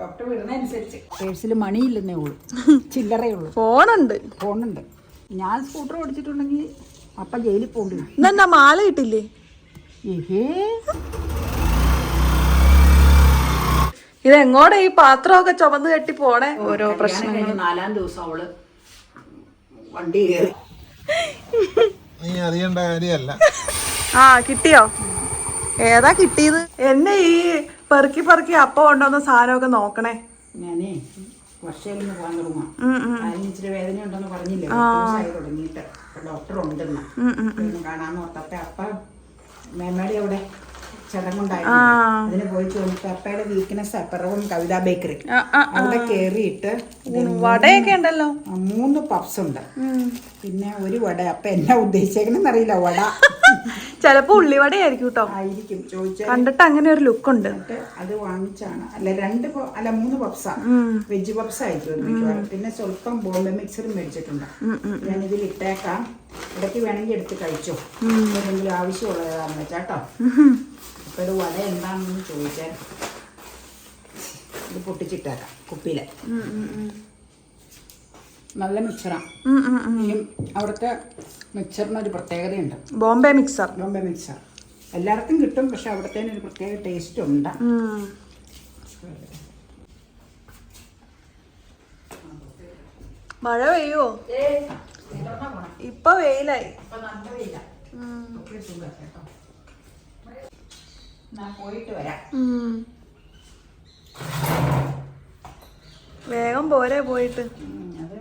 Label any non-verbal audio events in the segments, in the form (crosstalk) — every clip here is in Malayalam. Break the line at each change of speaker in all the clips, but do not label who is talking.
ഡോക്ടർ വിടുന്നതനുസരിച്ച്. പേഴ്സിൽ മണിയില്ലെന്നേ ഉള്ളൂ. ചില്ലറേ ഉള്ളൂ
ഫോണുണ്ട്.
ഫോണുണ്ട്. ഞാൻ സ്കൂട്ടർ ഓടിച്ചിട്ടുണ്ടെങ്കിൽ അപ്പ ജയിലിൽ പോകേണ്ടി വരും.
ഇന്നെന്നാ മാല കിട്ടില്ലേ
ഏഹേ?
ഇതെങ്ങോടെ ഈ പാത്രമൊക്കെ ചുമന്ന് കെട്ടി പോണേ? ഓരോ പ്രശ്നം
നാലാം ദിവസം അവൾ വണ്ടി കയറി.
നീ അറിയേണ്ട കാര്യമല്ല.
ആ കിട്ടിയോ? ഏതാ കിട്ടിയത്? എന്നെ ഈ പെറുക്കി പെറുക്കി അപ്പം കൊണ്ടുവന്ന സാധനമൊക്കെ നോക്കണേ.
ഞാനേ വർഷയിൽ നിന്ന് പോകാൻ തുടങ്ങാം. അതിന് ഇച്ചിരി വേദന ഉണ്ടെന്ന് പറഞ്ഞില്ലേ? തുടങ്ങിയിട്ട്. ഡോക്ടർ ഉണ്ടെന്ന് കാണാൻ ഓർത്തപ്പ അപ്പ മേമ്മയുടെ അവിടെ. ചടങ്ങുണ്ടായിരുന്നു അതിന് പോയി ചോദിച്ചു അപ്പയുടെ വീക്ക്നെസ് പിറവും കവിതാ ബേക്കറി. അവിടെ
വടയൊക്കെ ഉണ്ടല്ലോ.
മൂന്ന് പപ്സ് ഉണ്ട്. പിന്നെ ഒരു വട. അപ്പൊ എന്നാ ഉദ്ദേശിച്ചേക്കണെന്ന് അറിയില്ല വട.
ചിലപ്പോ ഉള്ളിവടയായിരിക്കും കേട്ടോ
ആയിരിക്കും. ചോദിച്ചാൽ
കണ്ടിട്ട് അങ്ങനെ ഒരു ലുക്ക് ഉണ്ട്.
അത് വാങ്ങിച്ചാണ്. അല്ല രണ്ട് അല്ല മൂന്ന് പപ്സാ വെജ് പപ്സ് ആയിരിക്കും പിന്നെ സ്വല്പം ബോംബെ മിക്സറും മേടിച്ചിട്ടുണ്ട്. ഞാനിതിൽ ഇട്ടേക്കാം. ഇടയ്ക്ക് വേണമെങ്കിൽ എടുത്ത് കഴിച്ചോ. എന്തെങ്കിലും ആവശ്യമുള്ളതാണെന്ന് വെച്ചാട്ടോ അപ്പൊ ഇത് വട എന്താണെന്ന് ചോദിച്ചാൽ ഇത് പൊട്ടിച്ചിട്ടേക്കാം കുപ്പിയിലെ. നല്ല മിക്സറാണ്. അവിടുത്തെ മിക്സറിന് ഒരു പ്രത്യേകതയുണ്ട്.
ബോംബെ മിക്സർ
ബോംബെ മിക്സർ എല്ലാവർക്കും കിട്ടും പക്ഷെ അവിടുത്തെ ഒരു പ്രത്യേക ടേസ്റ്റ് ഉണ്ട്.
മഴ പെയ്യോ ഇപ്പൊ വെയിലായി.
ഞാൻ പോയിട്ട് വരാം.
വേഗം പോരെ പോയിട്ട്.
അത്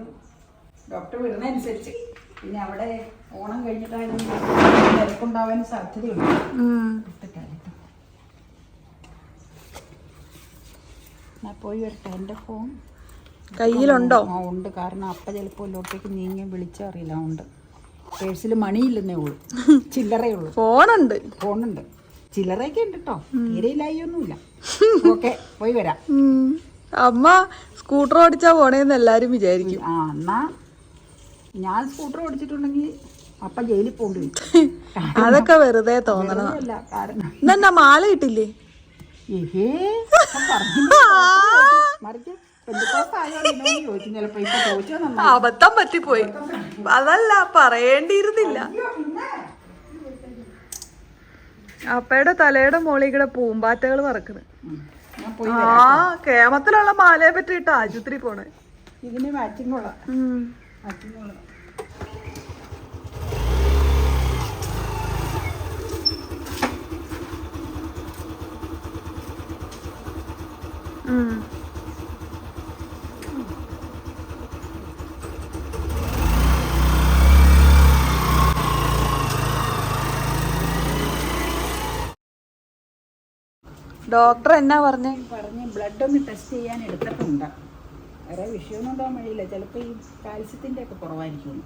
ഡോക്ടർ വിടുന്നതനുസരിച്ച്. പിന്നെ അവിടെ ഓണം കഴിഞ്ഞിട്ടായാലും തിരക്കുണ്ടാവാൻ സാധ്യതയുണ്ട്. ഞാൻ പോയി വരട്ടെ എന്റെ ഫോൺ.
കയ്യിലുണ്ടോ?
ആ ഉണ്ട്. കാരണം അപ്പ ചിലപ്പോൾ ഇല്ലോട്ടേക്ക് നീങ്ങി വിളിച്ചറിയില്ല ഉണ്ട് പേഴ്സിൽ മണിയില്ലെന്നേ ഉള്ളൂ. (laughs) ചില്ലറേ ഉള്ളൂ.
ഫോണുണ്ട്.
ഫോണുണ്ട്. ചില്ലറയൊക്കെ ഉണ്ട് കേട്ടോ തീരെ ഇല്ലായൊന്നുമില്ല ഓക്കെ പോയി വരാം.
അമ്മ സ്കൂട്ടർ ഓടിച്ചാ പോണേന്ന് എല്ലാരും വിചാരിക്കും.
ആ എന്നാ ഞാൻ സ്കൂട്ടർ ഓടിച്ചിട്ടുണ്ടെങ്കിൽ അപ്പ ജയിലിൽ പോണ്ടി (laughs)
അതൊക്കെ വെറുതെ തോന്നണം.
അല്ല കാരണം
ഇന്നെന്നാ മാല കിട്ടില്ലേ അബദ്ധം പറ്റിപ്പോയി. അതല്ല പറയേണ്ടിയിരുന്നില്ല. അപ്പയുടെ തലയുടെ മോളിൽ കൂടെ പൂമ്പാറ്റകൾ
പറക്കുന്നു
ആ കേമത്തിലുള്ള മാലയെ പറ്റിയിട്ട് ആശുപത്രി പോണേ.
ഇതിന് മാറ്റിംഗ് ഉള്ള.
ഉം. mm. ഡോക്ടർ എന്നാ പറഞ്ഞേ?
പറഞ്ഞ് ബ്ലഡ് ഒന്ന് ടെസ്റ്റ് ചെയ്യാൻ എടുത്തിട്ടുണ്ട്. വേറെ വിഷയമൊന്നും ഉണ്ടാകാൻ വഴിയില്ല. ചിലപ്പോൾ ഈ കാൽസ്യത്തിന്റെ ഒക്കെ കുറവായിരിക്കും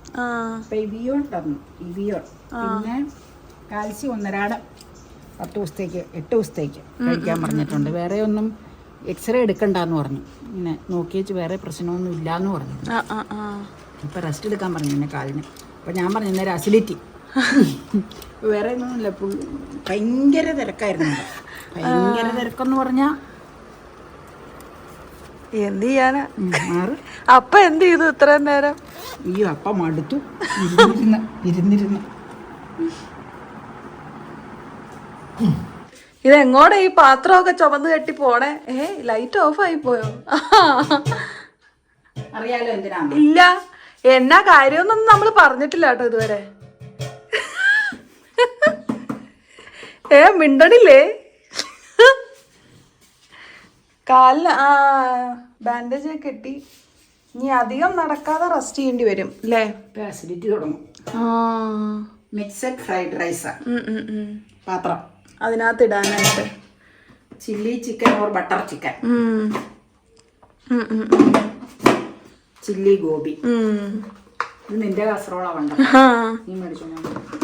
അപ്പൊ ഇവിയോൺ തന്നു. ഇവിയോൺ പിന്നെ കാൽസ്യം ഒന്നരാടം പത്ത് ദിവസത്തേക്ക് എട്ട് ദിവസത്തേക്ക് കഴിക്കാൻ പറഞ്ഞിട്ടുണ്ട്. വേറെ ഒന്നും എക്സ്റേ എടുക്കണ്ടെന്ന് പറഞ്ഞു. ഇങ്ങനെ നോക്കി വെച്ച് വേറെ പ്രശ്നമൊന്നും ഇല്ലാന്ന് പറഞ്ഞു. ഇപ്പൊ റെസ്റ്റ് എടുക്കാൻ പറഞ്ഞു എന്നെ കാലിന്. അപ്പൊ ഞാൻ പറഞ്ഞു നേരെ അസിലിറ്റി വേറെ ഒന്നുമില്ല. ഇല്ല ഭയങ്കര തിരക്കായിരുന്നു. ഭയങ്കര തിരക്കെന്ന് പറഞ്ഞ
എന്ത് ചെയ്യാനാ? അപ്പ എന്ത് ചെയ്തു ഇത്രയും നേരം?
ഈ അപ്പ മടുത്തു. ഇരുന്നിരുന്ന് ഇരുന്നിരുന്ന്.
ഇതെങ്ങോടെ ഈ പാത്രമൊക്കെ ചുമന്ന് കെട്ടി പോണേ? ഏ ലൈറ്റ് ഓഫ് ആയി പോയോ?
അറിയാലോ എന്തിനാ?
ഇല്ല. എന്നാ കാര്യമൊന്നും നമ്മൾ പറഞ്ഞിട്ടില്ല കേട്ടോ ഇതുവരെ. ഏ മിണ്ടണില്ലേ? കാലിന് ആ ബാൻഡേജ് കെട്ടി. ഇനി അധികം നടക്കാതെ റെസ്റ്റ് ചെയ്യേണ്ടി വരും അല്ലേ
ആസിഡിറ്റി തുടങ്ങും. Mixed fried rice. പാത്രം.
അതിനകത്ത് ഇടാനായിട്ട്.
Chilli chicken or butter chicken. Chilli gobi ഇത് നിന്റെ കാസറോളാ വേണ്ട. നീ മേടിച്ചോണ്ട്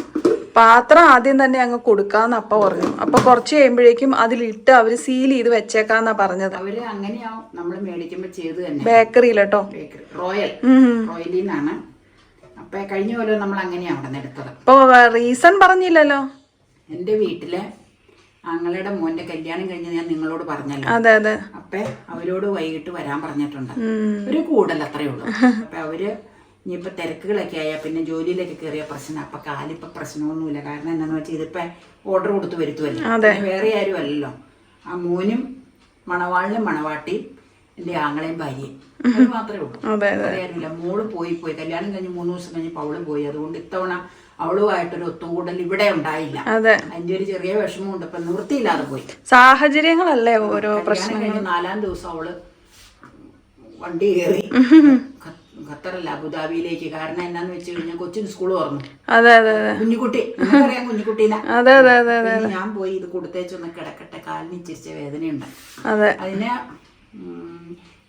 പാത്രം ആദ്യം തന്നെ അങ്ങ് കൊടുക്കാന്ന് അപ്പ പറഞ്ഞു. അപ്പൊ കുറച്ച് കഴിയുമ്പോഴേക്കും അതിലിട്ട് അവർ സീൽ ചെയ്ത് വെച്ചേക്കാന്നാ പറഞ്ഞത്.
അവർ അങ്ങനെയാവും. നമ്മൾ മേടിക്കുമ്പോ ചെയ്ത് തന്നെ.
ബേക്കറിയിലട്ടോ.
റോയൽ. അപ്പൊ കഴിഞ്ഞ പോലെ നമ്മൾ അങ്ങനെയാ അവിടെ നിന്ന് എടുത്തത്
റീസൺ പറഞ്ഞില്ലല്ലോ?
എന്റെ വീട്ടിലെ ആങ്ങളുടെ മോന്റെ കല്യാണം കഴിഞ്ഞ് ഞാൻ നിങ്ങളോട് പറഞ്ഞല്ലോ.
അതെ അതെ.
അപ്പൊ അവരോട് വൈകിട്ട് വരാൻ പറഞ്ഞിട്ടുണ്ട്. ഒരു കൂടല്ല അത്രേ ഉള്ളൂ. (laughs) അപ്പൊ അവർ ഇനിയിപ്പോ തിരക്കുകളൊക്കെ ആയാൽ പിന്നെ ജോലിയിലൊക്കെ കയറിയ പ്രശ്നം. അപ്പം കാലിപ്പം പ്രശ്നമൊന്നുമില്ല. കാരണം എന്താണെന്ന് വെച്ചാൽ ഇതിപ്പോൾ ഓർഡർ കൊടുത്ത് വരുത്തുമല്ലോ വേറെ ആരും അല്ലല്ലോ. ആ മോനും മണവാളിനും മണവാട്ടിയും എന്റെ ആങ്ങളെയും ഭാര്യയും. അത് മാത്രമേ ഉള്ളൂ. വേറെ ആരുമില്ല. മോൾ പോയി പോയി. കല്യാണം കഴിഞ്ഞ് മൂന്ന് ദിവസം കഴിഞ്ഞ് അവൾ പോയി. അതുകൊണ്ട് ഇത്തവണ അവളുമായിട്ടൊരു ഒത്തുകൂടൽ ഇവിടെ ഉണ്ടായില്ല.
അതെ.
അതിന്റെ ഒരു ചെറിയ വിഷമമുണ്ട്. ഇപ്പൊ നിവൃത്തിയില്ലാതെ പോയി.
സാഹചര്യങ്ങളല്ലേ ഓരോ
പ്രശ്നം നാലാം ദിവസം അവൾ വണ്ടി കയറി. (laughs) ഖത്തറല്ല അബുദാബിയിലേക്ക്. കാരണം എന്നാന്ന് വെച്ച് കഴിഞ്ഞാൽ കൊച്ചിന് സ്കൂൾ തുറന്നു.
അതെ അതെ അതെ.
കുഞ്ഞിക്കുട്ടി. നിങ്ങൾക്കറിയാം കുഞ്ഞിക്കുട്ടീനെ. (laughs)
അതെ അതെ അതെ
പിന്നെ ഞാൻ പോയി ഇത് കൊടുത്തേച്ചൊന്ന് കിടക്കട്ടെ. കാലിന് ഇച്ചിരിച്ച വേദനയുണ്ട്.
അതെ.
അതിന്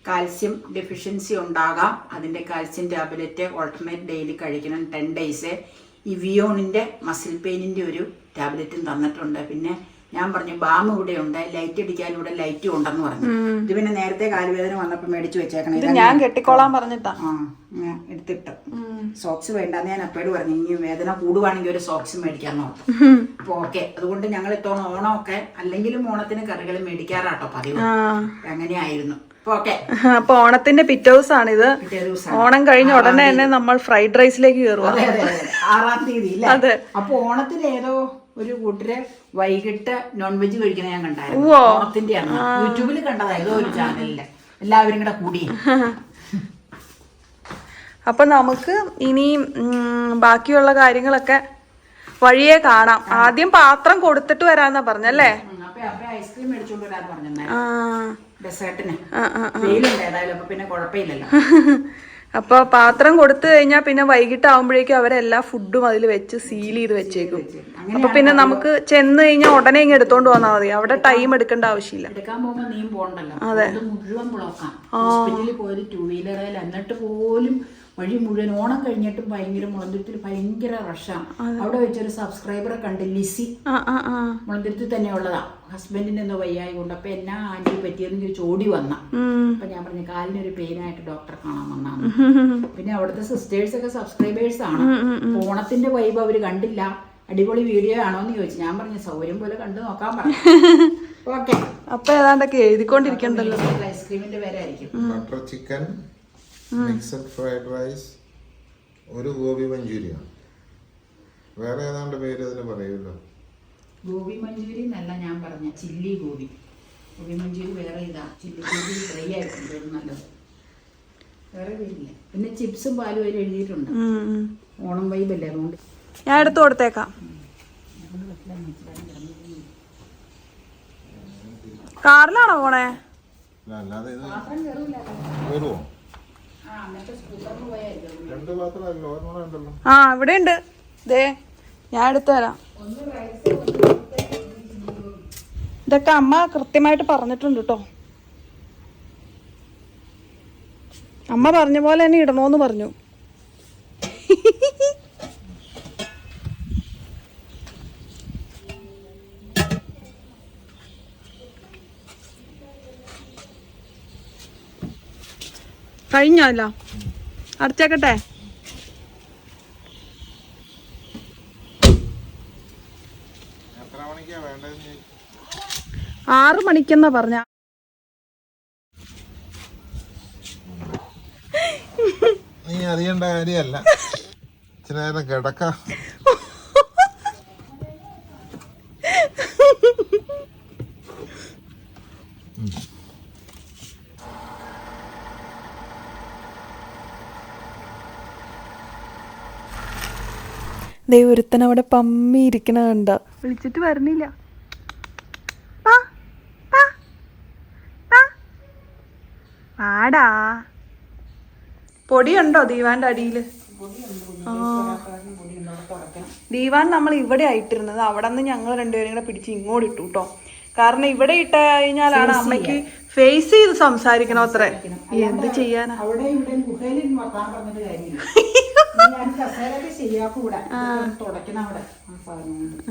കാൽസ്യം ഡെഫിഷ്യൻസി ഉണ്ടാകാം. അതിന്റെ കാൽസ്യം ടാബ്ലറ്റ് ഓൾട്ടർനേറ്റ് ഡെയിലി കഴിക്കണം. ടെൻ ഡേയ്സ് ഈ വിയോണിന്റെ മസിൽ പെയിനിന്റെ ഒരു ടാബ്ലറ്റും തന്നിട്ടുണ്ട്. പിന്നെ ഞാൻ പറഞ്ഞു ബാം ഇവിടെ ഉണ്ട് ലൈറ്റ് അടിക്കാൻ ഇവിടെ ലൈറ്റും ഉണ്ടെന്ന് പറഞ്ഞു. ഇത് പിന്നെ നേരത്തെ കാലുവേദന വന്നപ്പോൾ മേടിച്ചു വെച്ചേക്കണം.
ഇത് ഞാൻ കെട്ടിക്കോളാൻ പറഞ്ഞിട്ടാ.
ആ ഞാൻ എടുത്തിട്ട്. സോക്സ് വേണ്ടെന്ന് ഞാൻ അപ്പോഴും പറഞ്ഞു ഇനി വേദന കൂടുവാണെങ്കിൽ ഒരു സോക്സ് മേടിക്കാൻ നോക്കും. അപ്പൊ ഓക്കെ. അതുകൊണ്ട് ഞങ്ങൾ ഇത്തവണ ഓണമൊക്കെ അല്ലെങ്കിലും ഓണത്തിന് കറികൾ മേടിക്കാറാട്ടോ പതിവ്. അങ്ങനെയായിരുന്നു. അപ്പൊ ഓക്കെ.
അപ്പൊ ഓണത്തിന്റെ പിറ്റേ ദിവസമാണിത്
ഇത്
ഓണം കഴിഞ്ഞ ഉടനെ തന്നെ നമ്മൾ ഫ്രൈഡ് റൈസിലേക്ക് കയറുക
ആറാം തീയതി
അതെ.
അപ്പൊ ഓണത്തിന് ഏതോ ഒരു കൂട്ടര് വൈകിട്ട് നോൺ വെജ് കഴിക്കണ ഞാൻ കണ്ടായിരുന്നു. അന്ന്. യൂട്യൂബിൽ കണ്ടതാ ഏതോ ഒരു ചാനലിൽ എല്ലാവരും കൂടെ കൂടി. (laughs)
അപ്പൊ നമുക്ക് ഇനി ബാക്കിയുള്ള കാര്യങ്ങളൊക്കെ വഴിയെ കാണാം. ആദ്യം പാത്രം കൊടുത്തിട്ട് വരാന്നാ പറഞ്ഞല്ലേ?
ഐസ്ക്രീം മേടിച്ചോണ്ട് പറഞ്ഞു ഡെസേർട്ടിന്
ആ, ആ,
വെയിലുണ്ട് ഏതായാലും അപ്പൊ പിന്നെ കുഴപ്പമില്ലല്ലോ. (laughs)
അപ്പൊ പാത്രം കൊടുത്തു കഴിഞ്ഞാൽ പിന്നെ വൈകിട്ട് ആവുമ്പോഴേക്കും അവരെല്ലാ ഫുഡും അതിൽ വെച്ച് സീൽ ചെയ്ത് വെച്ചേക്കും. അപ്പൊ പിന്നെ നമുക്ക് ചെന്ന് കഴിഞ്ഞാൽ ഉടനെ ഇങ്ങ് എടുത്തോണ്ട് വന്നാൽ മതി. അവിടെ ടൈം എടുക്കേണ്ട ആവശ്യമില്ല.
അതെ. വീലറിൽ എന്നിട്ട് പോലും വഴി മുഴുവൻ ഓണം കഴിഞ്ഞിട്ടും ഭയങ്കര മുളന്തുരുത്തിൽ ഭയങ്കര റഷാണ് അവിടെ വെച്ചൊരു സബ്സ്ക്രൈബറെ കണ്ട് ലിസി.
ആ ആ ആ.
മുളന്തുരുത്തിൽ തന്നെ ഉള്ളതാ. ഹസ്ബൻഡിന് എന്തോ വയ്യായി കൊണ്ട് അപ്പൊ എന്നാ ആന്റി പറ്റിയെന്ന് ചോദിച്ചു ഓടി വന്ന. അപ്പൊ ഞാൻ പറഞ്ഞു കാലിനൊരു പെയിനായിട്ട് ഡോക്ടറെ കാണാൻ വന്നാണ് പിന്നെ അവിടുത്തെ സിസ്റ്റേഴ്സ് ഒക്കെ സബ്സ്ക്രൈബേഴ്സ് ആണ്. ഓണത്തിന്റെ വൈബ് അവർ കണ്ടില്ല. അടിപൊളി വീഡിയോ ആണോ എന്ന് ചോദിച്ചു. ഞാൻ പറഞ്ഞു സൗകര്യം പോലെ കണ്ടു നോക്കാൻ പറഞ്ഞു. (laughs) ഓക്കെ
അപ്പൊ ഏതാണ്ടൊക്കെ എഴുതിക്കൊണ്ടിരിക്കണ്ടല്ലോ.
ഐസ്ക്രീമിന്റെ പേരായിരിക്കും
butter chicken mixed fried rice ഒരു ഗോബി മഞ്ചൂരിയ വേറെ ഏതാണ്ട് പേര് അതിന് പറയുമല്ലോ?
ഗോബി മഞ്ചൂരി എന്നല്ല ഞാൻ പറഞ്ഞ ചില്ലി ഗോബി ഗോബി മഞ്ചൂരി വേറെ ഇതാ ചില്ലി ഗോബി ഫ്രൈ ആയിട്ടുണ്ട് നല്ലത്. വേറെ പേരില്ല. പിന്നെ ചിപ്സും പാലും അതിൽ എഴുതിയിട്ടുണ്ട്.
ഓണം വൈബ്
ഓണം വൈബല്ലേ അതുകൊണ്ട്.
ഞാൻ എടുത്തു കൊടുത്തേക്കാം. കാറിലാണോ പോണേ?
അല്ല, അല്ലാതെ വരുമോ
ആ
ഇവിടെ ഉണ്ട് ദേ ഞാൻ എടുത്തു തരാം. ഇതൊക്കെ അമ്മ കൃത്യമായിട്ട് പറഞ്ഞിട്ടുണ്ട് കേട്ടോ അമ്മ പറഞ്ഞ പോലെ തന്നെ ഇടണോന്ന് പറഞ്ഞു. (laughs) കഴിഞ്ഞല്ലോ. അടച്ചേക്കട്ടെ ആറു മണിക്കെന്നാ പറഞ്ഞ.
നീ അറിയണ്ട കാര്യമല്ല. നേരം കിടക്കാം.
ദേ ഒരുത്തൻ അവിടെ പമ്മി ഇരിക്കണ കണ്ട. വിളിച്ചിട്ട് വരണില്ല. ആടാ പൊടിയുണ്ടോ ദീവാന്റെ അടിയിൽ. ദീവാൻ നമ്മൾ ഇവിടെ ആയിട്ടിരുന്നത്. അവിടെ നിന്ന് ഞങ്ങൾ രണ്ടുപേരും കൂടെ പിടിച്ച് ഇങ്ങോട്ട് ഇട്ടു കേട്ടോ കാരണം ഇവിടെ ഇട്ട കഴിഞ്ഞാലാണ് അമ്മയ്ക്ക് ഫേസ് ചെയ്ത് സംസാരിക്കണം അത്ര? എന്ത് ചെയ്യാനാ? (laughs)
ഞാൻ കസേരയൊക്കെ ശരിയാക്കൂടെ? തുടയ്ക്കണം അവിടെ ആ സാധനം കൊണ്ട്.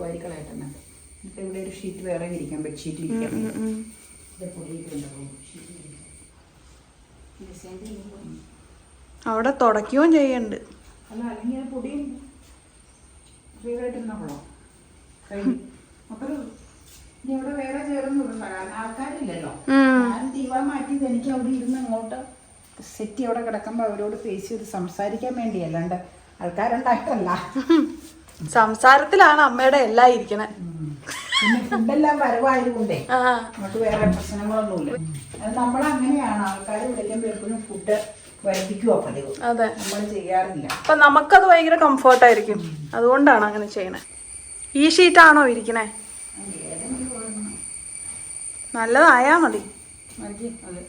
വരികളായിട്ട് എന്നിട്ട് ഇവിടെ ഒരു ഷീറ്റ് വേറെ ബെഡ്ഷീറ്റ്
അവിടെ തുടക്കുകയും ചെയ്യണ്ട്
അല്ല അല്ലെങ്കിൽ പൊടിയും ഫ്രീ ആയിട്ടിരുന്നപ്പോഴോ കഴിഞ്ഞു അപ്പൊ ഇവിടെ വേറെ ചേർന്ന് ഇടണ്ട കാരണം ആൾക്കാരില്ലല്ലോ. ഞാൻ തീവാ മാറ്റി എനിക്ക് അവിടെ ഇരുന്ന് അങ്ങോട്ട് സെറ്റ് അവിടെ കിടക്കുമ്പോൾ അവരോട് ഫേസ് ചെയ്ത് സംസാരിക്കാൻ വേണ്ടി അല്ലാണ്ട് ആൾക്കാരുണ്ടായിട്ടല്ല.
സംസാരത്തിലാണ് അമ്മയുടെ എല്ലാം ഇരിക്കണേ.
പിന്നെ ഫുഡെല്ലാം വരവായതുകൊണ്ടേ നമുക്ക് വേറെ പ്രശ്നങ്ങളൊന്നുമില്ല. അത് നമ്മളങ്ങനെയാണ് ആൾക്കാർ വിളിക്കുമ്പോൾ എപ്പോഴും ഫുഡ് പതിവ്.
അതെ.
നമ്മൾ ചെയ്യാറില്ല.
അപ്പൊ നമുക്കത് ഭയങ്കര കംഫർട്ടായിരിക്കും. അതുകൊണ്ടാണ് അങ്ങനെ ചെയ്യണേ. ഈ ഷീറ്റാണോ ഇരിക്കണേ? നല്ലതായാ മതി.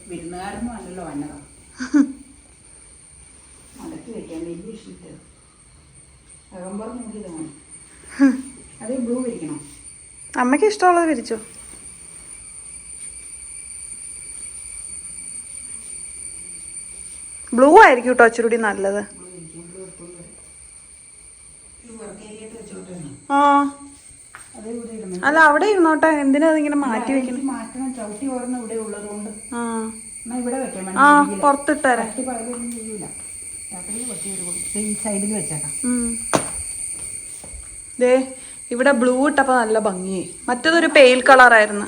വിരുന്നുകാരൊന്നും അല്ലല്ലോ വന്നതാ. മടക്കി വെക്കാൻ വലിയ അത് ബ്ലൂ വിരിക്കണം.
അമ്മയ്ക്ക് ഇഷ്ടമുള്ളത് വിരിച്ചു? ബ്ലൂ ആയിരിക്കും കേട്ടോ ഇച്ചിരി നല്ലത്. ആ. അല്ല അവിടെ ഇരുന്നോട്ടെ. എന്തിനാ അതിങ്ങനെ മാറ്റി വെക്കണം?
മാറ്റണം. ചവിട്ടി ഓർന്ന് ഇവിടെ ഉള്ളതുകൊണ്ട്.
ആ. ആ പുറത്തിട്ടേരെ.
ദേ
ഇവിടെ ബ്ലൂ ഇട്ടപ്പോ നല്ല ഭംഗി. മറ്റേതൊരു പെയിൽ കളറായിരുന്നു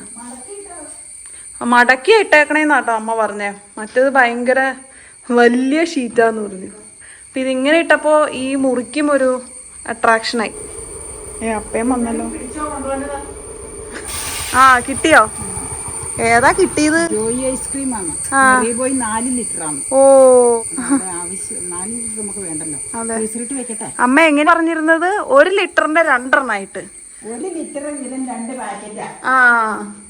മടക്കി ഇട്ടേക്കണേന്നാട്ടോ അമ്മ പറഞ്ഞേ. മറ്റേത് ഭയങ്കര വലിയ ഷീറ്റാന്ന് പറഞ്ഞു. അപ്പൊ ഇതിങ്ങനെ ഇട്ടപ്പോ ഈ മുറിക്കും ഒരു അട്രാക്ഷനായി ഏ അപ്പയും വന്നല്ലോ. ആ കിട്ടിയോ? ഏതാ കിട്ടിയത്?
ജോയി ഐസ്ക്രീം ആണ് പോയി നാല് ലിറ്റർ ആണ്
ഓ.
നമ്മുടെ ആവശ്യം നാല് ലിറ്റർ നമുക്ക് വേണ്ടല്ലോ. ഫ്രീസറിട്ട് വെക്കട്ടെ?
അമ്മ എങ്ങനെ പറഞ്ഞിരുന്നത്? ഒരു ലിറ്ററിന്റെ രണ്ടെണ്ണായിട്ട്.
ഒരു ലിറ്റർ വീതം രണ്ട് പാക്കറ്റാ.
ആ.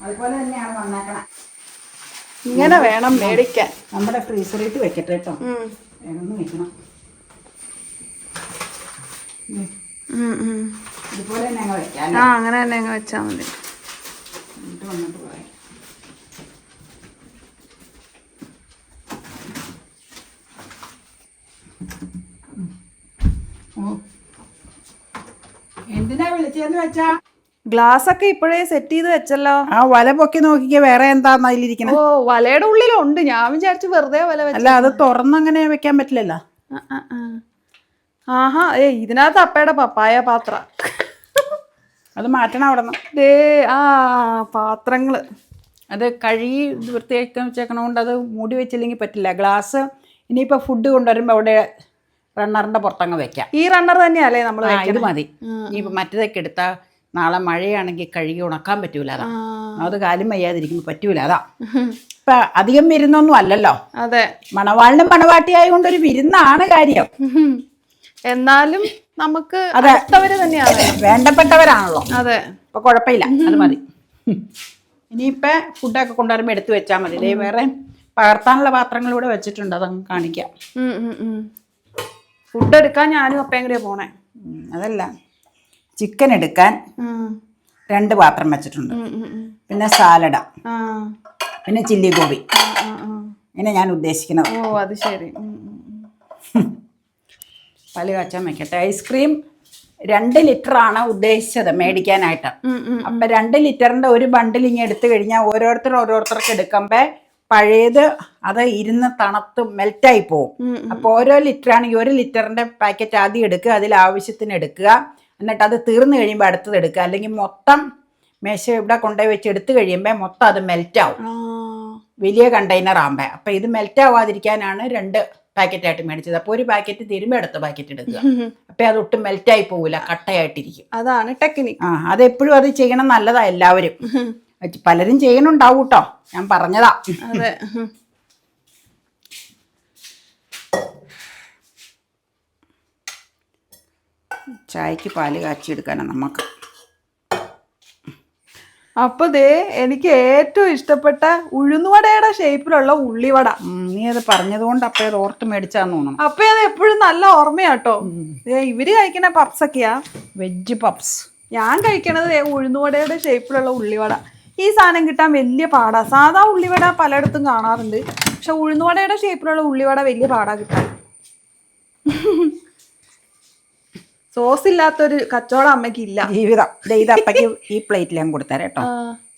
അതുപോലെ തന്നെയാണ് വന്നേക്കണം.
ഇങ്ങനെ വേണം മേടിക്കാൻ.
നമ്മുടെ ഫ്രീസറിട്ട് വെക്കട്ടെ കേട്ടോ. വേണമെന്ന് വെക്കണം. ഇതുപോലെ തന്നെ അങ്ങ് വെക്കാം
ആ അങ്ങനെ തന്നെ അങ്ങ് വെച്ചാൽ മതി.
വന്നിട്ട് പറയാം. എന്തിനാ വെച്ചാ?
ഗ്ലാസ് ഒക്കെ ഇപ്പോഴേ സെറ്റ് ചെയ്ത് വെച്ചല്ലോ.
ആ വല പൊക്കി നോക്കിക്കേ വേറെ എന്താന്ന് അതിലിരിക്കണേ?
ഓ വലയുടെ ഉള്ളിലുണ്ട്. ഞാൻ വിചാരിച്ചു വെറുതെ വല വെച്ച
അല്ല അത് തുറന്നങ്ങനെ വെക്കാൻ പറ്റില്ലല്ലോ.
ആഹാ ഏ ഇതിനകത്ത് അപ്പയുടെ പപ്പായ പാത്ര.
അത് മാറ്റണം അവിടെ
ദേ ആ പാത്രങ്ങൾ.
അത് കഴുകി ഇത് വൃത്തിയാക്കി വെച്ചേക്കണോണ്ട് അത് മൂടി വെച്ചില്ലെങ്കിൽ പറ്റില്ല. ഗ്ലാസ് ഇനിയിപ്പോൾ ഫുഡ് കൊണ്ടുവരുമ്പോൾ അവിടെ റണ്ണറിന്റെ പുറത്തങ്ങ് വെക്കാം.
ഈ റണ്ണർ തന്നെയല്ലേ നമ്മൾ
ഇത് മതി. ഇനിയിപ്പോൾ മറ്റേതൊക്കെ എടുത്താൽ നാളെ മഴയാണെങ്കിൽ കഴുകി ഉണക്കാൻ പറ്റൂല അതാ. അത് കാലും വയ്യാതിരിക്കുമ്പോൾ പറ്റൂല അതാ. ഇപ്പം അധികം വിരുന്നൊന്നും അല്ലല്ലോ.
അതെ.
മണവാളിനും മണവാട്ടിയായതുകൊണ്ട് ഒരു വിരുന്നാണ് കാര്യം.
എന്നാലും നമുക്ക്. അടുത്തവര് തന്നെയാണ്.
വേണ്ടപ്പെട്ടവരാണല്ലോ.
അതെ.
ഇപ്പൊ കുഴപ്പമില്ല. അത് മതി. ഇനിയിപ്പോൾ ഫുഡൊക്കെ കൊണ്ടുവരുമ്പോൾ എടുത്തു വെച്ചാൽ മതി. വേറെ പകർത്താനുള്ള പാത്രങ്ങളിലൂടെ വെച്ചിട്ടുണ്ട് അതങ്ങ് കാണിക്കാം.
ഫുഡ് എടുക്കാൻ ഞാനും അപ്പയും കൂടെ പോണേ.
അതല്ല. ചിക്കൻ എടുക്കാൻ രണ്ട് പാത്രം വെച്ചിട്ടുണ്ട്. പിന്നെ സാലഡ. പിന്നെ ചില്ലി ഗോബി
ആ.
ഇങ്ങനെ ഞാൻ ഉദ്ദേശിക്കുന്നത്.
ഓ അത് ശരി. (laughs)
പല. കാച്ചാൻ വെക്കട്ടെ. ഐസ്ക്രീം രണ്ട് ലിറ്റർ ആണ് ഉദ്ദേശിച്ചത് മേടിക്കാനായിട്ട്. അപ്പൊ രണ്ട് ലിറ്ററിന്റെ ഒരു ബണ്ടിൽ ഇങ്ങനെ എടുത്തു കഴിഞ്ഞാൽ ഓരോരുത്തർ ഓരോരുത്തർക്ക് എടുക്കുമ്പോ പഴയത് അത് ഇരുന്ന് തണുത്ത് മെൽറ്റായി പോകും
ഉം,
അപ്പോൾ ഓരോ ലിറ്റർ ആണെങ്കിൽ ഒരു ലിറ്ററിന്റെ പാക്കറ്റ് ആദ്യം എടുക്കുക അതിൽ ആവശ്യത്തിന് എടുക്കുക. എന്നിട്ട് അത് തീർന്നു കഴിയുമ്പോൾ അടുത്തത് എടുക്കുക. അല്ലെങ്കിൽ മൊത്തം മേശ ഇവിടെ കൊണ്ടുപോയി വെച്ച് എടുത്തു കഴിയുമ്പോൾ മൊത്തം അത് മെൽറ്റ്
ആവും
വലിയ കണ്ടെയ്നർ ആകുമ്പോൾ അപ്പം ഇത് മെൽറ്റ് ആവാതിരിക്കാനാണ് രണ്ട് പാക്കറ്റായിട്ട് മേടിച്ചത്. അപ്പോൾ ഒരു പാക്കറ്റ് തിരുമ്പ് എടുത്ത പാക്കറ്റ് എടുക്കുക. അപ്പം അത് ഒട്ടും മെൽറ്റായി പോകില്ല കട്ടയായിട്ടിരിക്കും.
അതാണ് ടെക്നിക്
ആ അതെപ്പോഴും അത് ചെയ്യണം നല്ലതാണ് എല്ലാവരും. പലരും ചെയ്യണുണ്ടാവും കേട്ടോ ഞാൻ പറഞ്ഞതാ.
അതെ.
ചായക്ക് പാൽ കാച്ചിയെടുക്കാനാണ് നമുക്ക്
അപ്പൊ ദേ എനിക്ക് ഏറ്റവും ഇഷ്ടപ്പെട്ട ഉഴുന്നുവടയുടെ ഷേപ്പിലുള്ള ഉള്ളിവട.
നീ അത് പറഞ്ഞതുകൊണ്ട് അപ്പം അത് ഓർത്ത് മേടിച്ചാന്ന് തോന്നണം.
അപ്പൊ അത് എപ്പോഴും നല്ല ഓർമ്മയാട്ടോ. ഇവർ കഴിക്കുന്ന പപ്സ് ഒക്കെയാ
വെജ് പപ്സ്.
ഞാൻ കഴിക്കണത് ഉഴുന്നുവടയുടെ ഷേപ്പിലുള്ള ഉള്ളിവട. ഈ സാധനം കിട്ടാൻ വലിയ പാടാ. സാധാ ഉള്ളിവട പലയിടത്തും കാണാറുണ്ട്. പക്ഷെ ഉഴുന്നുവടയുടെ ഷേപ്പിലുള്ള ഉള്ളിവട വലിയ പാടാ കിട്ടാൻ. സോസ് ഇല്ലാത്തൊരു കച്ചവടം അമ്മയ്ക്ക് ഇല്ല.
ജീവിതം. ദേ ഇത് അപ്പയ്ക്ക് (laughs) ഈ പ്ലേറ്റിൽ ഞാൻ കൊടുത്തരാം കേട്ടോ.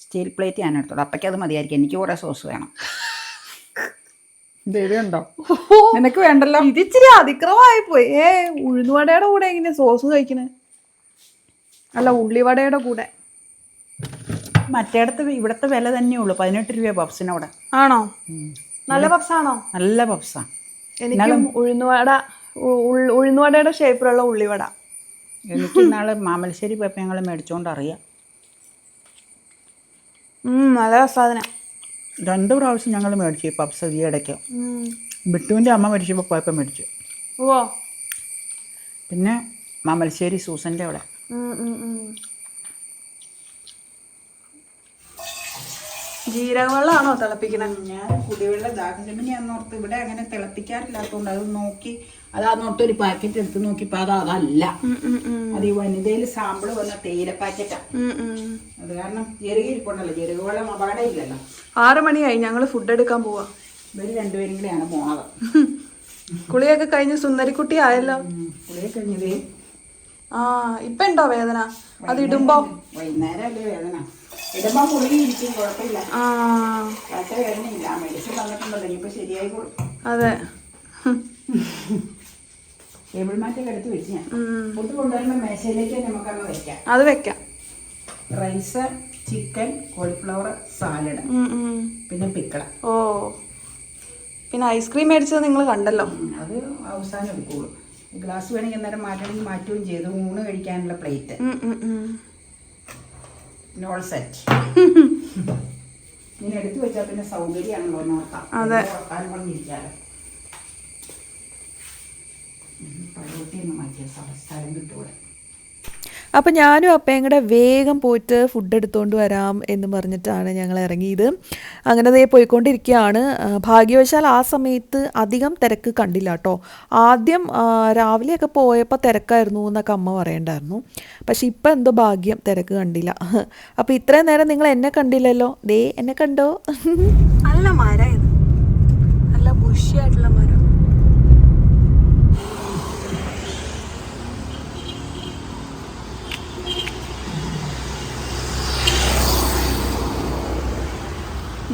സ്റ്റീൽ പ്ലേറ്റ് ഞാൻ എടുത്തോളൂ അപ്പയ്ക്ക് അത് മതിയായിരിക്കും. എനിക്ക് കുറെ സോസ് വേണം. ഉണ്ടോ നിനക്ക് വേണ്ടല്ലോ.
ഇതിച്ചിരി അതിക്രമമായി പോയി. ഏ ഉഴുന്നുവടയുടെ കൂടെ എങ്ങനെ സോസ് കഴിക്കണേ? അല്ല ഉള്ളിവടയുടെ കൂടെ.
മറ്റേടത്ത് ഇവിടത്തെ വില തന്നെ തന്നെയുള്ളൂ. പതിനെട്ട് രൂപ പപ്സിനവിടെ
ആണോ? നല്ല പപ്സ് ആണോ
നല്ല പപ്സാ
എനിക്കും ഉഴുന്നുവട ഉഴുന്നുവടയുടെ ഷേപ്പിലുള്ള ഉള്ളിവട.
എനിക്ക് ഇന്നാൾ മാമലശ്ശേരി പോയപ്പോൾ ഞങ്ങൾ മേടിച്ചോണ്ട് അറിയാം
നല്ല സാധനം
രണ്ട് പ്രാവശ്യം ഞങ്ങൾ മേടിച്ചു ഈ പപ്സ് ഈ ഇടയ്ക്ക്. ബിട്ടുവിന്റെ അമ്മ മേടിച്ചപ്പോൾ പോയപ്പോൾ മേടിച്ചു.
ഓ
പിന്നെ മാമലശ്ശേരി സൂസന്റെ അവിടെ.
ജീരകവെള്ളമാണോ തിളപ്പിക്കണത്
ഞാൻ കുടിവെള്ള ഞാൻ നോർത്ത് ഇവിടെ അങ്ങനെ തിളപ്പിക്കാറില്ലാത്തതുകൊണ്ട് അത് നോക്കി അതാന്നോർത്ത് ഒരു പാക്കറ്റ് എടുത്ത് നോക്കിപ്പോ അത് അതല്ല. അത് ഈ വനിതയിൽ സാമ്പിൾ വന്ന തേയില പാക്കറ്റാ അത് കാരണം ചെറിയ ഇരിപ്പുണ്ടല്ലോ ചെറുക ഇല്ലല്ലോ.
ആറ് മണിയായി ഞങ്ങൾ ഫുഡ് എടുക്കാൻ പോവാ.
ഇവർ രണ്ടുപേരും കൂടെയാണ് പോണത്.
കുളിയൊക്കെ കഴിഞ്ഞ് സുന്ദരിക്കുട്ടി ആയല്ലോ?
കുളിയൊക്കെ കഴിഞ്ഞത്
ആ ഇപ്പൊ ഉണ്ടോ വേദന? അത് ഇടുമ്പോ?
വൈകുന്നേരം അല്ലേ വേദന? ഇടുമ്പോൾ പുള്ളി ഇരിക്കും കുഴപ്പമില്ല കാറ്റ വേദനയില്ല മെഡിസിൻ തന്നിട്ടുണ്ടല്ലോ ഇനിയിപ്പോൾ ശരിയായിക്കോളും
അതെ.
ടേബിൾ മാറ്റൊക്കെ എടുത്ത് വെച്ച് ഞാൻ. ഫുഡ് കൊണ്ടുവരുമ്പോൾ മേശയിലേക്ക് നമുക്കങ്ങ് വെക്കാം.
അത് വെക്കാം.
Rice chicken cauliflower salad. പിന്നെ പിക്കള
ഓ. പിന്നെ ഐസ്ക്രീം മേടിച്ചത് നിങ്ങൾ കണ്ടല്ലോ.
അത് അവസാനം എടുക്കുള്ളൂ. ഗ്ലാസ് വേണമെങ്കിൽ അന്നേരം മാറ്റണമെങ്കിൽ മാറ്റുകയും ചെയ്തു. ഊണ് കഴിക്കാനുള്ള പ്ലേറ്റ്. നോൾ സെറ്റ് (laughs) ഇങ്ങനെ എടുത്തു വെച്ചാൽ പിന്നെ സൗകര്യമാണല്ലോ നോക്കാം.
അതെ.
പറഞ്ഞിരിക്കാലോ പഴവട്ടി ഒന്ന് മാറ്റിയ സ്ഥലം കിട്ടൂടെ
അപ്പം ഞാനും അപ്പയും കൂടെ വേഗം പോയിട്ട് ഫുഡ് എടുത്തുകൊണ്ട് വരാം എന്ന് പറഞ്ഞിട്ടാണ് ഞങ്ങൾ ഇറങ്ങിയത്. അങ്ങനെ ദേ പോയിക്കൊണ്ടിരിക്കുകയാണ് ഭാഗ്യവശാൽ ആ സമയത്ത് അധികം തിരക്ക് കണ്ടില്ല കേട്ടോ. ആദ്യം രാവിലെയൊക്കെ പോയപ്പോൾ തിരക്കായിരുന്നു എന്നൊക്കെ അമ്മ പറയണ്ടായിരുന്നു. പക്ഷെ ഇപ്പം എന്തോ ഭാഗ്യം തിരക്ക് കണ്ടില്ല. അപ്പോൾ ഇത്രയും നേരം നിങ്ങൾ എന്നെ കണ്ടില്ലല്ലോ. ദേ എന്നെ കണ്ടോ?
നല്ല മരം നല്ല മരം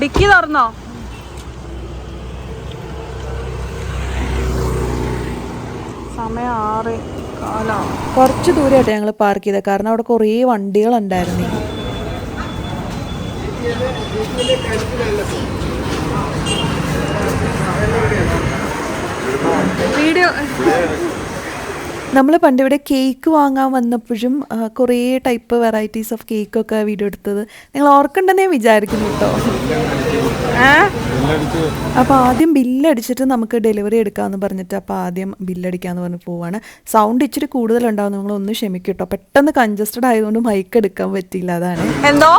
ഡിക്കി തുറന്നോ? സമയം ആറ് കാലാണ്.
കുറച്ച് ദൂരമായിട്ട് ഞങ്ങൾ പാർക്ക് ചെയ്തത് കാരണം അവിടെ കുറേ വണ്ടികളുണ്ടായിരുന്നു.
വീഡിയോ
നമ്മൾ പണ്ട് ഇവിടെ കേക്ക് വാങ്ങാൻ വന്നപ്പോഴും കുറേ ടൈപ്പ് വെറൈറ്റീസ് ഓഫ് കേക്ക് ഒക്കെ വീഡിയോ എടുത്തത്. നിങ്ങൾ ഓർക്കണ്ടെന്നേ വിചാരിക്കുന്നു കേട്ടോ. അപ്പോൾ ആദ്യം ബില്ലടിച്ചിട്ട് നമുക്ക് ഡെലിവറി എടുക്കാമെന്ന് പറഞ്ഞിട്ട് അപ്പോൾ ആദ്യം ബില്ലടിക്കാമെന്ന് പറഞ്ഞ് പോവാണ്. സൗണ്ട് ഇച്ചിരി കൂടുതലുണ്ടാവും നിങ്ങൾ ഒന്ന് ക്ഷമിക്കും കേട്ടോ. പെട്ടെന്ന് കൺജസ്റ്റഡ് ആയതുകൊണ്ട് മൈക്ക് എടുക്കാൻ പറ്റിയില്ല അതാണ്.
എന്തോ?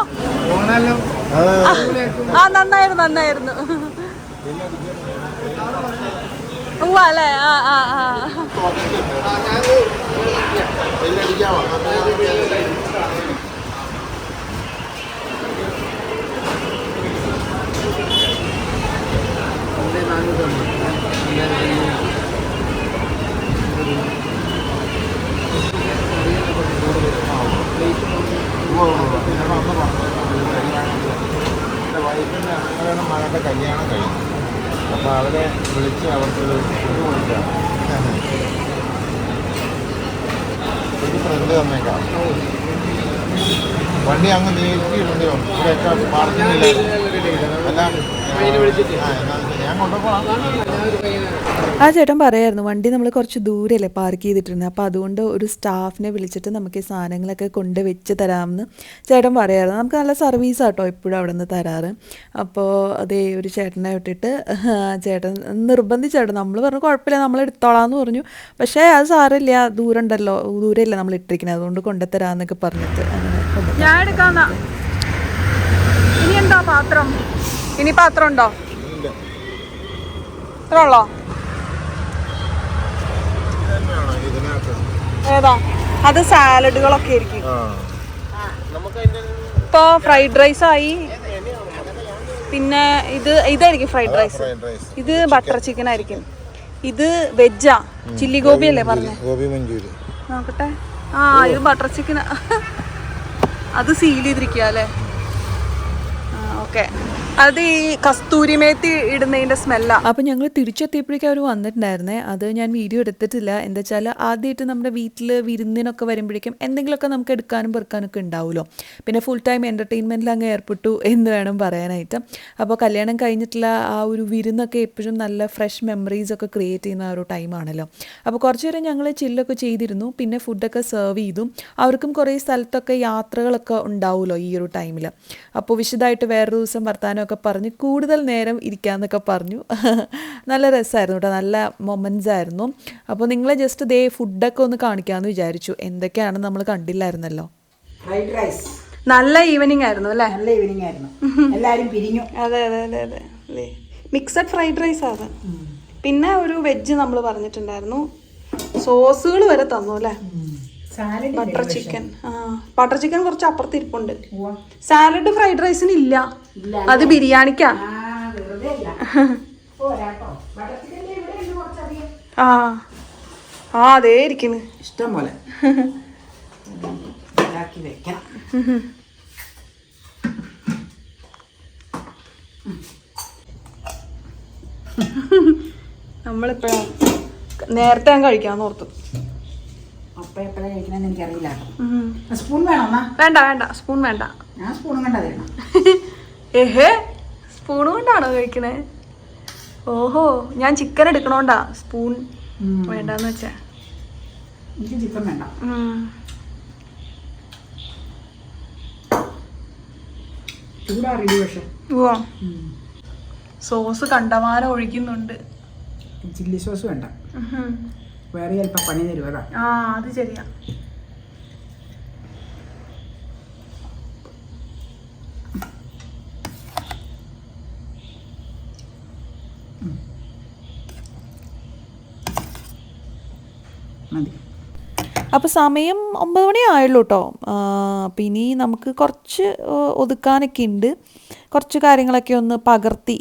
ആ നന്നായിരുന്നു നന്നായിരുന്നു. หวานแห
ละอ่าอ่าอ่า ตอนนนั้เป็นเรื่องที่ยากครั
บ ചേട്ടൻ പറയായിരുന്നു വണ്ടി നമ്മൾ കുറച്ച് ദൂരെയല്ലേ പാർക്ക് ചെയ്തിട്ടുണ്ട് അപ്പോൾ അതുകൊണ്ട് ഒരു സ്റ്റാഫിനെ വിളിച്ചിട്ട് നമുക്ക് ഈ സാധനങ്ങളൊക്കെ കൊണ്ട് വെച്ച് തരാമെന്ന് ചേട്ടൻ പറയായിരുന്നു. നമുക്ക് നല്ല സർവീസ് ആട്ടോ എപ്പോഴും അവിടെ നിന്ന് തരാറ്. അപ്പോൾ അതേ ഒരു ചേട്ടനെ വിട്ടിട്ട് ചേട്ടൻ നിർബന്ധിച്ചേട്ടൻ നമ്മൾ പറഞ്ഞു കുഴപ്പമില്ല നമ്മൾ എടുത്തോളാം എന്ന് പറഞ്ഞു. പക്ഷേ അത് സാരമില്ല ദൂരം ഉണ്ടല്ലോ ദൂരമില്ല നമ്മൾ ഇട്ടിരിക്കുന്നത് അതുകൊണ്ട് കൊണ്ടുതരാമെന്നൊക്കെ പറഞ്ഞിട്ട്
ഞാൻ എടുക്കാന്ന. ഇനി എന്താ പാത്രം? ഇനി പാത്രം ഉണ്ടോ? ഇത്ര ഉള്ളോ
ഇതിനകത്ത്
ഏതാ? അത് സാലഡുകളൊക്കെ ആയിരിക്കും. ഇപ്പൊ ഫ്രൈഡ് റൈസ് ആയി. പിന്നെ ഇത് ഇതായിരിക്കും ഫ്രൈഡ് റൈസ് ഇത് ബട്ടർ ചിക്കൻ ആയിരിക്കും. ഇത് വെജാ ചില്ലി ഗോപി അല്ലേ പറഞ്ഞേ? നോക്കട്ടെ. ആ ഇത് ബട്ടർ ചിക്കൻ അത് സീൽ ചെയ്തിരിക്കുക അല്ലേ? ഓക്കെ അത് ഈ കസ്തൂരി മേത്തി ഇടുന്നതിന്റെ സ്മെല്ല
അപ്പൊ ഞങ്ങൾ തിരിച്ചെത്തിയപ്പോഴേക്കും അവർ വന്നിട്ടുണ്ടായിരുന്നേ. അത് ഞാൻ വീഡിയോ എടുത്തിട്ടില്ല. എന്താ വെച്ചാൽ ആദ്യമായിട്ട് നമ്മുടെ വീട്ടിൽ വിരുന്നിനൊക്കെ വരുമ്പോഴേക്കും എന്തെങ്കിലുമൊക്കെ നമുക്ക് എടുക്കാനും പെറുക്കാനൊക്കെ ഉണ്ടാവുമല്ലോ. പിന്നെ ഫുൾ ടൈം എന്റർടൈൻമെന്റിൽ അങ്ങ് ഏർപ്പെട്ടു എന്ന് വേണം പറയാനായിട്ട്. അപ്പോൾ കല്യാണം കഴിഞ്ഞിട്ടുള്ള ആ ഒരു വിരുന്നൊക്കെ എപ്പോഴും നല്ല ഫ്രഷ് മെമ്മറീസ് ഒക്കെ ക്രിയേറ്റ് ചെയ്യുന്ന ഒരു ടൈമാണല്ലോ അപ്പോൾ കുറച്ച് നേരം ഞങ്ങൾ ചില്ലൊക്കെ ചെയ്തിരുന്നു. പിന്നെ ഫുഡൊക്കെ സെർവ് ചെയ്തു. അവർക്കും കുറേ സ്ഥലത്തൊക്കെ യാത്രകളൊക്കെ ഉണ്ടാവുമല്ലോ ഈ ഒരു ടൈമിൽ അപ്പോൾ വിശദമായിട്ട് വേറൊരു ദിവസം വർത്താനമൊക്കെ പറഞ്ഞ് കൂടുതൽ നേരം ഇരിക്കാമെന്നൊക്കെ പറഞ്ഞു. (laughs) നല്ല രസമായിരുന്നു കേട്ടോ നല്ല മൊമെന്റ്സ് ആയിരുന്നു. അപ്പോൾ നിങ്ങളെ ജസ്റ്റ് ദേ ഫുഡൊക്കെ ഒന്ന് കാണിക്കാമെന്ന് വിചാരിച്ചു. എന്തൊക്കെയാണ് നമ്മൾ കണ്ടില്ലായിരുന്നല്ലോ.
ഫ്രൈഡ് റൈസ്
നല്ല ഈവനിങ് ആയിരുന്നു അല്ലേ?
നല്ല ഈവനിങ് ആയിരുന്നു. എല്ലാവരും പിരിഞ്ഞു.
അതെ അതെ അതെ അതെ. അല്ലേ? മിക്സഡ് ഫ്രൈഡ് റൈസ് ആണ്. പിന്നെ ഒരു വെജ് നമ്മൾ പറഞ്ഞിട്ടുണ്ടായിരുന്നു. സോസുകൾ വരെ തന്നു അല്ലേ? ബട്ടർ ചിക്കൻ ബട്ടർ ചിക്കൻ കുറച്ച് അപ്പുറത്തിരിപ്പുണ്ട്. സാലഡ് ഫ്രൈഡ് റൈസിന് ഇല്ല. അത് ബിരിയാണിക്കാ.
ആ (laughs)
ആ. അതേ ഇരിക്കുന്നു
ഇഷ്ടം പോലെ.
നമ്മളിപ്പോഴാ നേരത്തെ ഞാൻ കഴിക്കാന്ന് ഓർത്തു.
അപ്പം എപ്പോഴാണ് കഴിക്കണമെന്ന് എനിക്കറിയില്ല. സ്പൂൺ വേണോ
വേണ്ട വേണ്ട. സ്പൂൺ വേണ്ട.
ഞാൻ സ്പൂണും കണ്ടാ തരണം.
ഏഹേ? സ്പൂൺ കൊണ്ടാണോ കഴിക്കണേ? ഓഹോ ഞാൻ ചിക്കൻ എടുക്കണോണ്ടാ സ്പൂൺ വേണ്ടെന്ന് വെച്ചാ.
എനിക്ക് ചിക്കൻ വേണ്ട. പക്ഷെ
ഓ സോസ് കണ്ടമാനം ഒഴിക്കുന്നുണ്ട്.
ചില്ലി സോസ് വേണ്ട. വേറെ ചിലപ്പോൾ പണി തരും അതാ
ആ അത് ശരിയാ.
മതി.
അപ്പോൾ സമയം ഒമ്പത് മണി ആയുള്ളൂ കേട്ടോ അപ്പം ഇനി നമുക്ക് കുറച്ച് ഒതുക്കാനൊക്കെ ഉണ്ട് കുറച്ച് കാര്യങ്ങളൊക്കെ ഒന്ന് പകർത്തി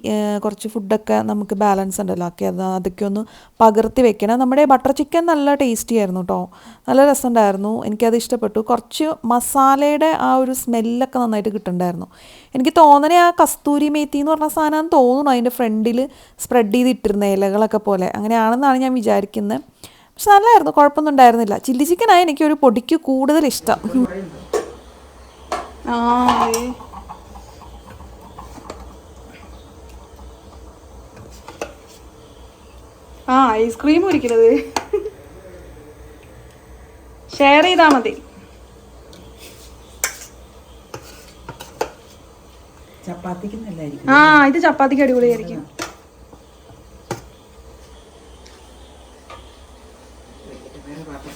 കുറച്ച് ഫുഡൊക്കെ നമുക്ക് ബാലൻസ് ഉണ്ടല്ലോ. ഒക്കെ അത് അതൊക്കെ ഒന്ന് പകർത്തി വെക്കണം. നമ്മുടെ ബട്ടർ ചിക്കൻ നല്ല ടേസ്റ്റി ആയിരുന്നു കേട്ടോ നല്ല രസമുണ്ടായിരുന്നു. എനിക്കത് ഇഷ്ടപ്പെട്ടു. കുറച്ച് മസാലയുടെ ആ ഒരു സ്മെല്ലൊക്കെ നന്നായിട്ട് കിട്ടുന്നുണ്ടായിരുന്നു. എനിക്ക് തോന്നണേ ആ കസ്തൂരി മേത്തി എന്ന് പറഞ്ഞ സാധനം തോന്നുന്നു അതിന്റെ ഫ്രണ്ടിൽ സ്പ്രെഡ് ചെയ്തിട്ടിരുന്ന ഇലകളൊക്കെ പോലെ. അങ്ങനെയാണെന്നാണ് ഞാൻ വിചാരിക്കുന്നത് പക്ഷെ നല്ലതായിരുന്നു കുഴപ്പമൊന്നും ഉണ്ടായിരുന്നില്ല. ചില്ലി ചിക്കനായി എനിക്ക് ഒരു പൊടിക്ക് കൂടുതൽ ഇഷ്ടം.
ആ ഐസ്ക്രീം ഒരിക്കലത് ഷെയർ ചെയ്താ മതി. ആ ഇത് ചപ്പാത്തിക്ക് അടിപൊളിയായിരിക്കും
വെച്ചിട്ട് വേറെ പാത്രത്തിൽ നിങ്ങൾ വയ്ക്കാൻ വേണം ഈസിയാവും. രണ്ട് പാത്രത്തിൽ ബാലൻസ് ഉള്ള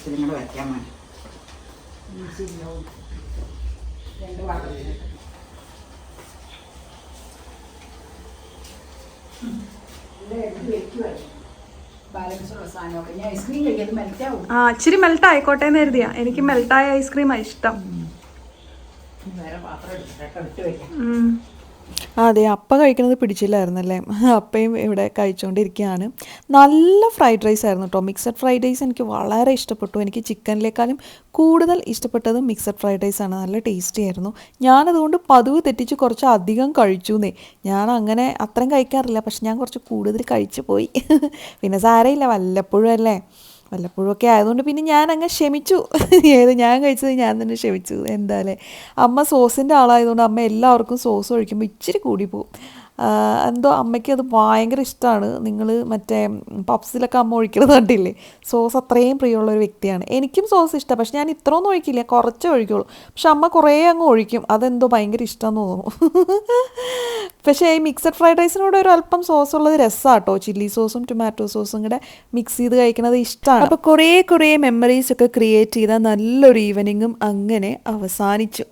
ഐസ്ക്രീം കഴിക്കുന്നത് മെൽറ്റ് ആവും
ആ ഇച്ചിരി മെൽട്ട് ആയിക്കോട്ടെ എന്ന് കരുതിയാ. എനിക്ക് മെൽട്ടായ ഐസ്ക്രീമാണ് ഇഷ്ടം.
വേറെ പാത്രം എടുത്തിട്ട് ഇട്ട് വെക്കാം.
ഉം.
ആ, അതെ അപ്പ കഴിക്കുന്നത് പിടിച്ചില്ലായിരുന്നല്ലേ? അപ്പയും ഇവിടെ കഴിച്ചുകൊണ്ടിരിക്കുകയാണ് നല്ല ഫ്രൈഡ് റൈസ് ആയിരുന്നു കേട്ടോ മിക്സഡ് ഫ്രൈഡ് റൈസ് എനിക്ക് വളരെ ഇഷ്ടപ്പെട്ടു. എനിക്ക് ചിക്കനിലേക്കാളും കൂടുതൽ ഇഷ്ടപ്പെട്ടത് മിക്സഡ് ഫ്രൈഡ് റൈസ് ആണ്. നല്ല ടേസ്റ്റി ആയിരുന്നു. ഞാനതുകൊണ്ട് പതിവ് തെറ്റിച്ച് കുറച്ച് അധികം കഴിച്ചു എന്നേ ഞാൻ അങ്ങനെ അത്രയും കഴിക്കാറില്ല. പക്ഷെ ഞാൻ കുറച്ച് കൂടുതൽ കഴിച്ചു പോയി. (laughs) പിന്നെ സാരമില്ല വല്ലപ്പോഴും അല്ലേ? വല്ലപ്പോഴും ഒക്കെ ആയതുകൊണ്ട് പിന്നെ ഞാൻ അങ്ങ് ക്ഷമിച്ചു. (laughs) ഏത് ഞാൻ കഴിച്ചത് ഞാൻ തന്നെ ക്ഷമിച്ചു. എന്തായാലും അമ്മ സോസിന്റെ ആളായതുകൊണ്ട് അമ്മ എല്ലാവർക്കും സോസ് ഒഴിക്കുമ്പോൾ ഇച്ചിരി കൂടി പോകും എന്തോ അമ്മയ്ക്ക് അത് ഭയങ്കര ഇഷ്ടമാണ് നിങ്ങൾ മറ്റേ പപ്സിലൊക്കെ അമ്മ ഒഴിക്കുന്നത് കണ്ടില്ലേ? സോസ് അത്രയും പ്രിയമുള്ള ഒരു വ്യക്തിയാണ്. എനിക്കും സോസ് ഇഷ്ടമാണ് പക്ഷെ ഞാൻ ഇത്രയൊന്നും ഒഴിക്കില്ല. കുറച്ച് ഒഴിക്കുള്ളൂ. പക്ഷെ അമ്മ കുറേ അങ്ങ് ഒഴിക്കും. അതെന്തോ ഭയങ്കര ഇഷ്ടമെന്ന് തോന്നുന്നു. (laughs) പക്ഷേ ഈ മിക്സഡ് ഫ്രൈഡ് റൈസിനോട് ഒരു അല്പം സോസ് ഉള്ളത് രസമാട്ടോ ചില്ലി സോസും ടൊമാറ്റോ സോസും കൂടെ മിക്സ് ചെയ്ത് കഴിക്കുന്നത് ഇഷ്ടമാണ് അപ്പോൾ കുറേ കുറേ മെമ്മറീസ് ഒക്കെ ക്രിയേറ്റ് ചെയ്ത നല്ലൊരു ഈവനിങ്ങും അങ്ങനെ അവസാനിച്ചു.